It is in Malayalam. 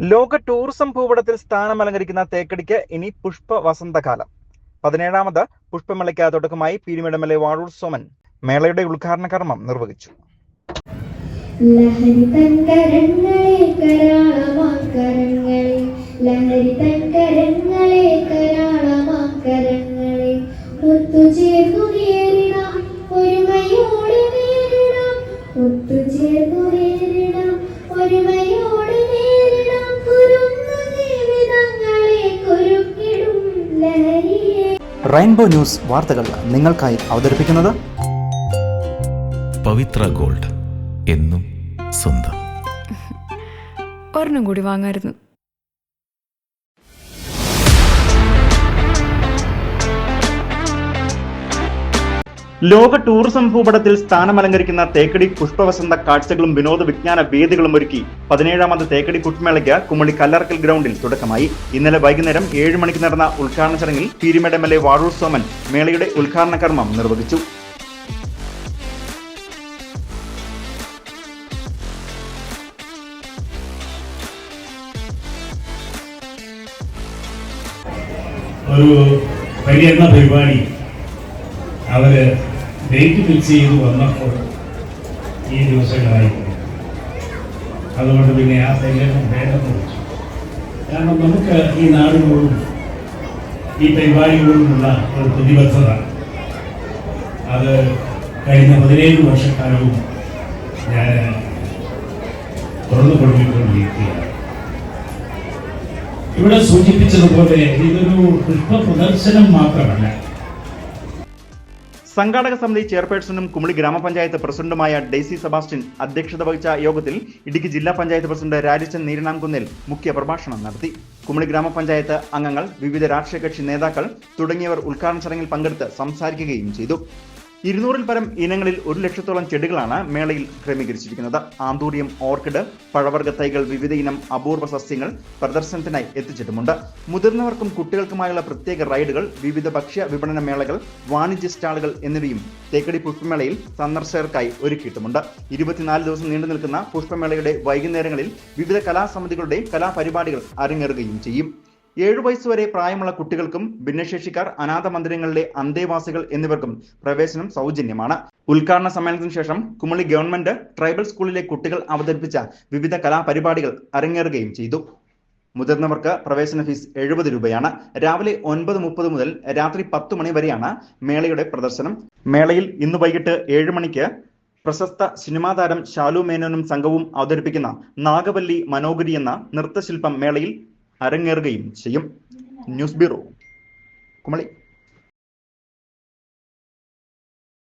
ലോക ടൂറിസം ഭൂപടത്തിൽ സ്ഥാനം അലങ്കരിക്കുന്ന തേക്കടിക്ക് ഇനി പുഷ്പ വസന്തകാലം. പതിനേഴാമത് പുഷ്പമേളയ്ക്ക് തുടക്കമായി Peerumedu M L A Vazhoor Soman മേളയുടെ ഉദ്ഘാടന കർമ്മം നിർവഹിച്ചു. ലഹരി ലഹരി തൻകരങ്ങളെ കരാളമാക്കരങ്ങളെ റെയിൻബോ ന്യൂസ് വാർത്തകൾ നിങ്ങൾക്കായി അവതരിപ്പിക്കുന്നത് പവിത്ര ഗോൾഡ് എന്നും സ്വന്തം. ഒരെണ്ണം കൂടി വാങ്ങായിരുന്നു. ലോക ടൂറിസം ഭൂപടത്തിൽ സ്ഥാനം അലങ്കരിക്കുന്ന തേക്കടി പുഷ്പവസന്ത കാഴ്ചകളും വിനോദ വിജ്ഞാന വേദികളും ഒരുക്കി പതിനേഴാമത് തേക്കടി പുഷ്പമേളയ്ക്ക് കുമളി കല്ലറക്കൽ ഗ്രൗണ്ടിൽ തുടക്കമായി. ഇന്നലെ വൈകുന്നേരം ഏഴ് മണിക്ക് നടന്ന ഉദ്ഘാടന ചടങ്ങിൽ Peerumedu M L A Vazhoor Soman മേളയുടെ ഉദ്ഘാടന കർമ്മം നിർവഹിച്ചു. ഒരു പരിപാടി. അവർ ഡേറ്റ് ഫിക്സ് ചെയ്ത് വന്നപ്പോൾ ഈ ദിവസങ്ങളായി. അതുകൊണ്ട് പിന്നെ ആ പരിഹരണം വേണ്ടെന്ന് വെച്ചു കാരണം നമുക്ക് ഈ നാടിനോടും ഈ പരിപാടിയോടുമുള്ള ഒരു പ്രതിബദ്ധത. അത് കഴിഞ്ഞ പതിനേഴ് വർഷക്കാലവും ഞാൻ തുറന്നു കൊടുക്കൊണ്ടിരിക്കുകയാണ് ഇവിടെ സൂചിപ്പിച്ചതുപോലെ ഇതൊരു പുഷ്പ പ്രദർശനം മാത്രമല്ല. സംഘാടക സമിതി ചെയർപേഴ്സണും കുമളി ഗ്രാമപഞ്ചായത്ത് പ്രസിഡന്റുമായ ഡെയ്സി സെബാസ്റ്റ്യൻ അധ്യക്ഷത വഹിച്ച യോഗത്തിൽ ഇടുക്കി ജില്ലാ പഞ്ചായത്ത് പ്രസിഡന്റ് രാജച്ചൻ നീരണാംകുന്നിൽ മുഖ്യ പ്രഭാഷണം നടത്തി. കുമളി ഗ്രാമപഞ്ചായത്ത് അംഗങ്ങൾ വിവിധ രാഷ്ട്രീയ കക്ഷി നേതാക്കൾ തുടങ്ങിയവർ ഉദ്ഘാടന ചടങ്ങിൽ പങ്കെടുത്ത് സംസാരിക്കുകയും ചെയ്തു. ഇരുന്നൂറിൽ പരം ഇനങ്ങളിൽ ഒരു ലക്ഷത്തോളം ചെടികളാണ് മേളയിൽ ക്രമീകരിച്ചിരിക്കുന്നത്. ആന്തൂറിയം ഓർക്കിഡ് പഴവർഗ തൈകൾ വിവിധ ഇനം അപൂർവ സസ്യങ്ങൾ പ്രദർശനത്തിനായി എത്തിച്ചിട്ടുമുണ്ട്. മുതിർന്നവർക്കും കുട്ടികൾക്കുമായുള്ള പ്രത്യേക റൈഡുകൾ വിവിധ ഭക്ഷ്യ വിപണന മേളകൾ വാണിജ്യ സ്റ്റാളുകൾ എന്നിവയും തേക്കടി പുഷ്പമേളയിൽ സന്ദർശകർക്കായി ഒരുക്കിയിട്ടുമുണ്ട്. ഇരുപത്തിനാല് ദിവസം നീണ്ടു നിൽക്കുന്ന പുഷ്പമേളയുടെ വൈകുന്നേരങ്ങളിൽ വിവിധ കലാസമിതികളുടെ കലാപരിപാടികൾ അരങ്ങേറുകയും ചെയ്യും. ഏഴു വയസ്സുവരെ പ്രായമുള്ള കുട്ടികൾക്കും ഭിന്നശേഷിക്കാർ അനാഥ മന്ദിരങ്ങളിലെ അന്തേവാസികൾ എന്നിവർക്കും പ്രവേശനം സൗജന്യമാണ്. ഉദ്ഘാടന സമ്മേളനത്തിന് ശേഷം കുമളി ഗവൺമെന്റ് ട്രൈബൽ സ്കൂളിലെ കുട്ടികൾ അവതരിപ്പിച്ച വിവിധ കലാപരിപാടികൾ അരങ്ങേറുകയും ചെയ്തു. മുതിർന്നവർക്ക് പ്രവേശന ഫീസ് എഴുപത് രൂപയാണ്. രാവിലെ ഒൻപത് മുപ്പത് മുതൽ രാത്രി പത്ത് മണി വരെയാണ് മേളയുടെ പ്രദർശനം. മേളയിൽ ഇന്ന് വൈകിട്ട് ഏഴ് മണിക്ക് പ്രശസ്ത സിനിമാ താരം ശാലു മേനോനും സംഘവും അവതരിപ്പിക്കുന്ന നാഗവല്ലി മനോഗരി എന്ന നൃത്തശില്പം മേളയിൽ അരങ്ങേറുകയും ചെയ്യും. News bureau Kumily.